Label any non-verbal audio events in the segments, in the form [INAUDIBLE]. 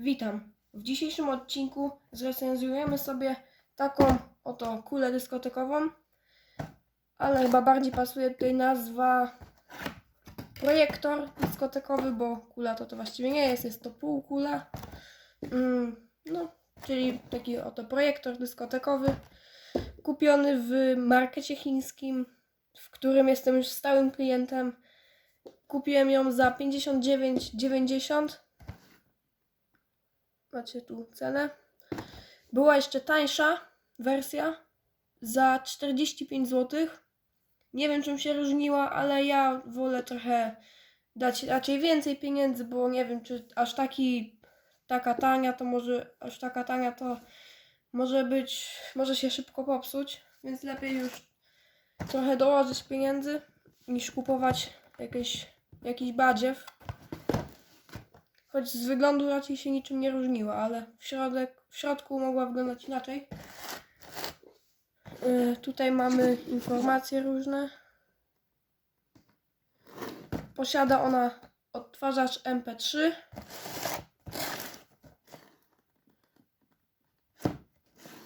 Witam. W dzisiejszym odcinku zrecenzujemy sobie taką oto kulę dyskotekową, ale chyba bardziej pasuje tutaj nazwa projektor dyskotekowy, bo kula to to właściwie nie jest, jest to półkula. Mm, no, czyli taki oto projektor dyskotekowy kupiony w markecie chińskim, w którym jestem już stałym klientem. Kupiłem ją za 59,90 Macie tu cenę. Była jeszcze tańsza wersja za 45 zł. Nie wiem czym się różniła, ale ja wolę trochę dać raczej więcej pieniędzy, bo nie wiem czy aż taki taka tania to może aż taka tania to może być może się szybko popsuć, więc lepiej już trochę dołożyć pieniędzy niż kupować jakieś, jakiś badziew. Choć z wyglądu raczej się niczym nie różniła, ale w, środek, w środku mogła wyglądać inaczej. Yy, tutaj mamy informacje różne. Posiada ona odtwarzacz MP3.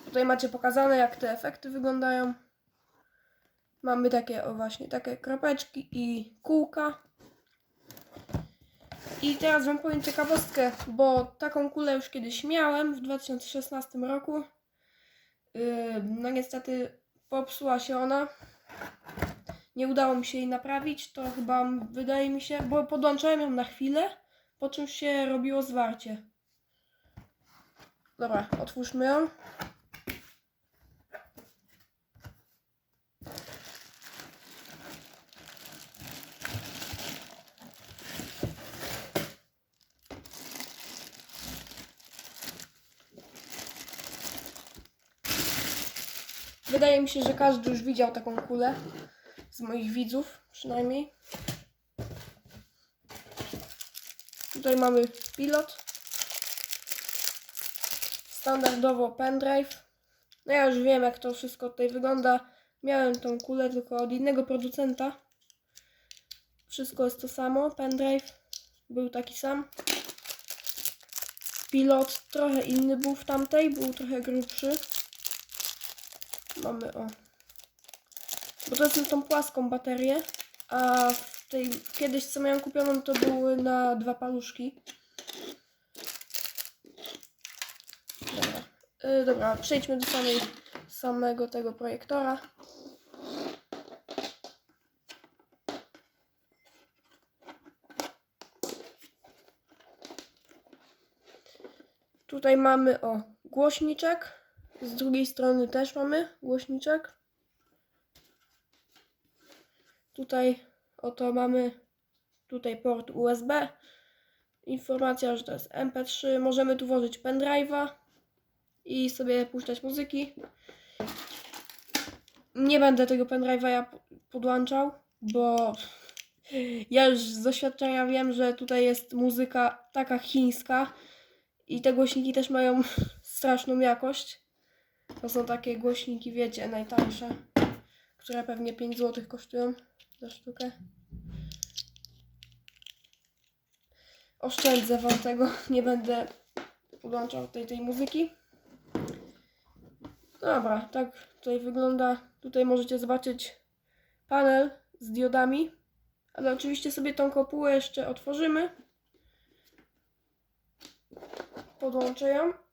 Tutaj macie pokazane jak te efekty wyglądają. Mamy takie o właśnie takie kropeczki i kółka. I teraz wam powiem ciekawostkę, bo taką kulę już kiedyś miałem w 2016 roku. Yy, no niestety popsuła się ona. Nie udało mi się jej naprawić, to chyba wydaje mi się, bo podłączałem ją na chwilę, po czym się robiło zwarcie. Dobra, otwórzmy ją. Wydaje mi się, że każdy już widział taką kulę. Z moich widzów przynajmniej. Tutaj mamy pilot. Standardowo pendrive. No ja już wiem jak to wszystko tutaj wygląda. Miałem tą kulę tylko od innego producenta. Wszystko jest to samo. Pendrive był taki sam. Pilot trochę inny był w tamtej, był trochę grubszy. Mamy o. Bo to jest tą płaską baterię, a w tej kiedyś co miałem kupioną to były na dwa paluszki. Dobra, yy, dobra przejdźmy do samej, samego tego projektora. Tutaj mamy o głośniczek. Z drugiej strony też mamy głośniczek. Tutaj oto mamy tutaj port USB. Informacja, że to jest MP3. Możemy tu włożyć pendrive'a i sobie puszczać muzyki. Nie będę tego pendrive'a ja podłączał, bo ja już z doświadczenia wiem, że tutaj jest muzyka taka chińska i te głośniki też mają [LAUGHS] straszną jakość. To są takie głośniki, wiecie, najtańsze, które pewnie 5 zł kosztują za sztukę. Oszczędzę wam tego, [LAUGHS] nie będę podłączał tej, tej muzyki. Dobra, tak tutaj wygląda. Tutaj możecie zobaczyć panel z diodami, ale oczywiście sobie tą kopułę jeszcze otworzymy. Podłączę ją.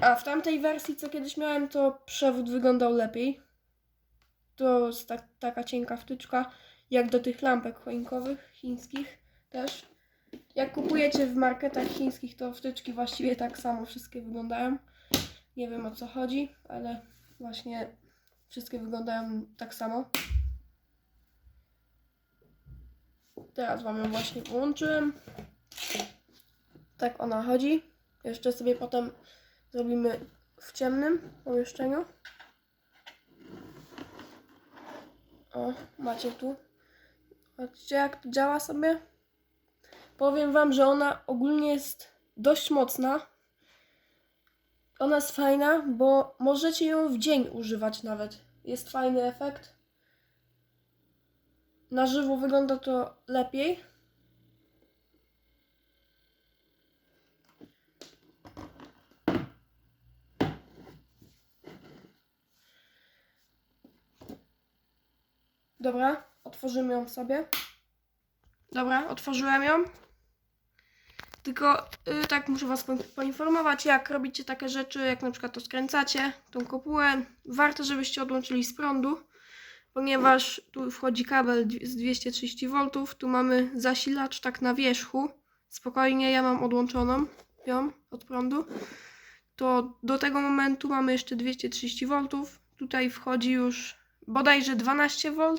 A w tamtej wersji, co kiedyś miałem, to przewód wyglądał lepiej. To jest tak, taka cienka wtyczka, jak do tych lampek choinkowych chińskich też. Jak kupujecie w marketach chińskich, to wtyczki właściwie tak samo wszystkie wyglądają. Nie wiem o co chodzi, ale właśnie wszystkie wyglądają tak samo. Teraz Wam ją właśnie połączyłem. Tak ona chodzi. Jeszcze sobie potem zrobimy w ciemnym pomieszczeniu. O, macie tu. Patrzcie jak to działa sobie. Powiem wam, że ona ogólnie jest dość mocna. Ona jest fajna, bo możecie ją w dzień używać nawet. Jest fajny efekt. Na żywo wygląda to lepiej. Dobra, otworzymy ją sobie. Dobra, otworzyłem ją. Tylko y, tak muszę Was po- poinformować, jak robicie takie rzeczy, jak na przykład to skręcacie, tą kopułę, warto, żebyście odłączyli z prądu, ponieważ tu wchodzi kabel z 230 V, tu mamy zasilacz tak na wierzchu. Spokojnie, ja mam odłączoną ją od prądu. To do tego momentu mamy jeszcze 230 V. Tutaj wchodzi już bodajże 12 V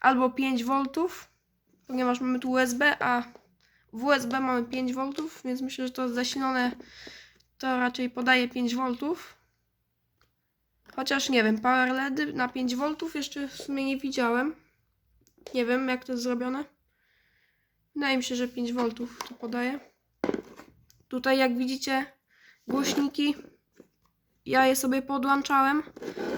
albo 5 V, ponieważ mamy tu USB, a w USB mamy 5 V, więc myślę, że to zasilone to raczej podaje 5 V. Chociaż nie wiem, power LEDy na 5 V jeszcze w sumie nie widziałem. Nie wiem jak to jest zrobione. Wydaje mi się, że 5 V to podaje. Tutaj jak widzicie głośniki ja je sobie podłączałem.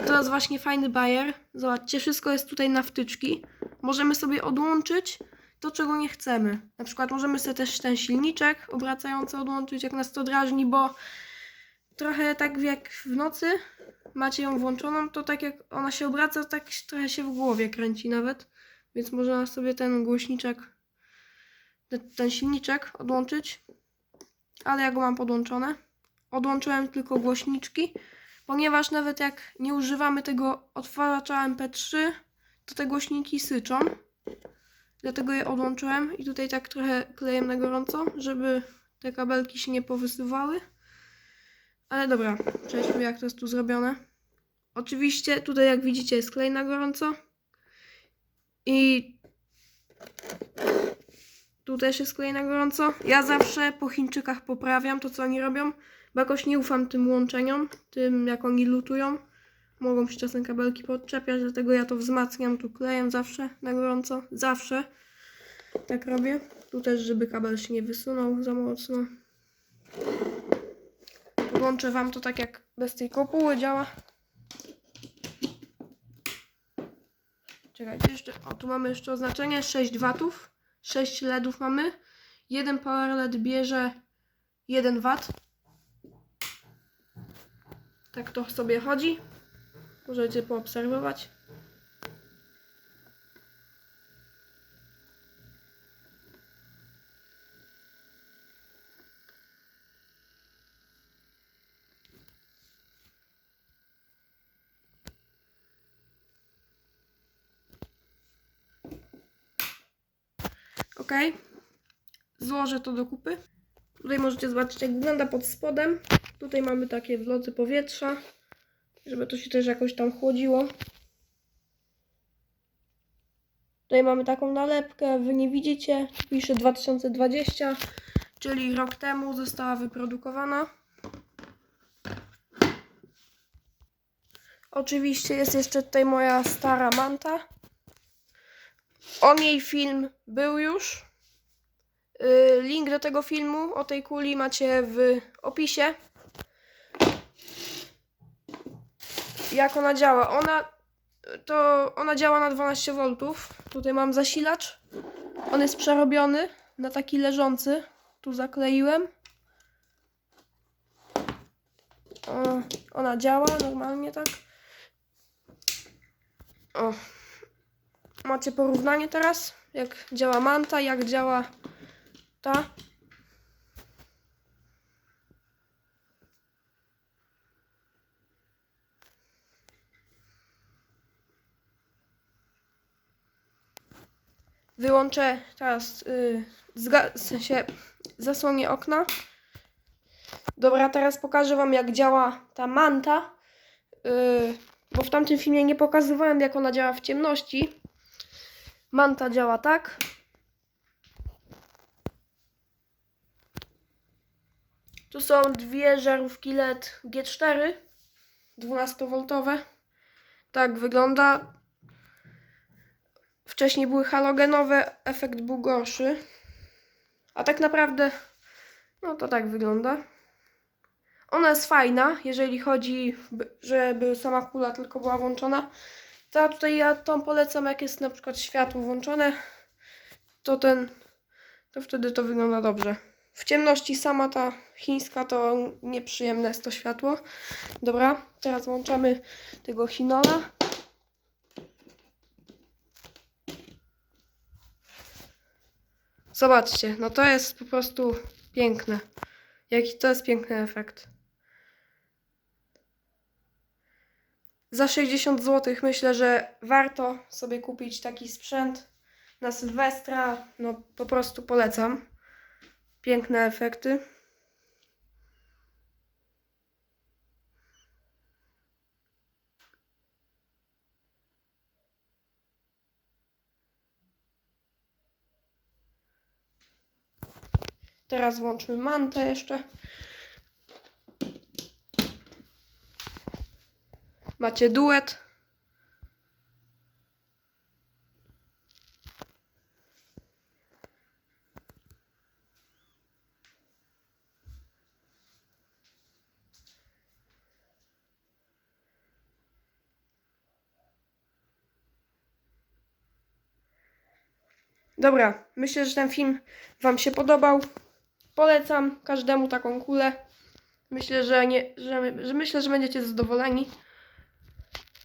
Jest właśnie fajny bajer. Zobaczcie, wszystko jest tutaj na wtyczki. Możemy sobie odłączyć to, czego nie chcemy. Na przykład możemy sobie też ten silniczek obracający odłączyć, jak nas to drażni, bo trochę tak jak w nocy macie ją włączoną, to tak jak ona się obraca, tak trochę się w głowie kręci nawet. Więc można sobie ten głośniczek, ten silniczek odłączyć. Ale ja go mam podłączone. Odłączyłem tylko głośniczki, ponieważ nawet jak nie używamy tego odtwarzacza MP3, to te głośniki syczą. Dlatego je odłączyłem i tutaj tak trochę kleję na gorąco, żeby te kabelki się nie powysywały. Ale dobra, przejdźmy jak to jest tu zrobione. Oczywiście tutaj jak widzicie jest klej na gorąco. I tu też jest klej na gorąco. Ja zawsze po Chińczykach poprawiam to co oni robią, jakoś nie ufam tym łączeniom, tym jak oni lutują. Mogą się czasem kabelki podczepiać, dlatego ja to wzmacniam tu klejem zawsze na gorąco. Zawsze tak robię. Tu też, żeby kabel się nie wysunął za mocno. Włączę Wam to tak jak bez tej kopuły działa. Czekajcie, jeszcze, o tu mamy jeszcze oznaczenie 6 watów, 6 LEDów mamy. Jeden power LED bierze 1 watt. Tak to sobie chodzi. Możecie poobserwować. Ok. Złożę to do kupy. Tutaj możecie zobaczyć, jak wygląda pod spodem. Tutaj mamy takie wloty powietrza, żeby to się też jakoś tam chłodziło. Tutaj mamy taką nalepkę, wy nie widzicie. Pisze 2020, czyli rok temu została wyprodukowana. Oczywiście jest jeszcze tutaj moja stara manta. O niej film był już. Y, Link do tego filmu o tej kuli macie w opisie. Jak ona działa? Ona to ona działa na 12 V. Tutaj mam zasilacz. On jest przerobiony na taki leżący. Tu zakleiłem. O, ona działa normalnie tak. O. Macie porównanie teraz, jak działa manta, jak działa ta. Wyłączę teraz, yy, w sensie zasłonię okna. Dobra, teraz pokażę Wam jak działa ta manta, yy, bo w tamtym filmie nie pokazywałem jak ona działa w ciemności. Manta działa tak. Tu są dwie żarówki LED G4 12V. Tak wygląda. Wcześniej były halogenowe, efekt był gorszy. A tak naprawdę, no to tak wygląda. Ona jest fajna, jeżeli chodzi, by- żeby sama kula tylko była włączona. To tutaj ja tą polecam, jak jest na przykład światło włączone, to ten, to wtedy to wygląda dobrze. W ciemności sama ta chińska to nieprzyjemne jest to światło. Dobra, teraz włączamy tego chinola. Zobaczcie, no to jest po prostu piękne. Jaki to jest piękny efekt. Za 60 zł myślę, że warto sobie kupić taki sprzęt na Sylwestra. No po prostu polecam. Piękne efekty. Teraz włączmy mantę jeszcze. Macie duet. Dobra, myślę, że ten film Wam się podobał. Polecam każdemu taką kulę. Myślę, że, nie, że, że myślę, że będziecie zadowoleni.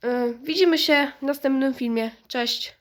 Yy, widzimy się w następnym filmie. Cześć.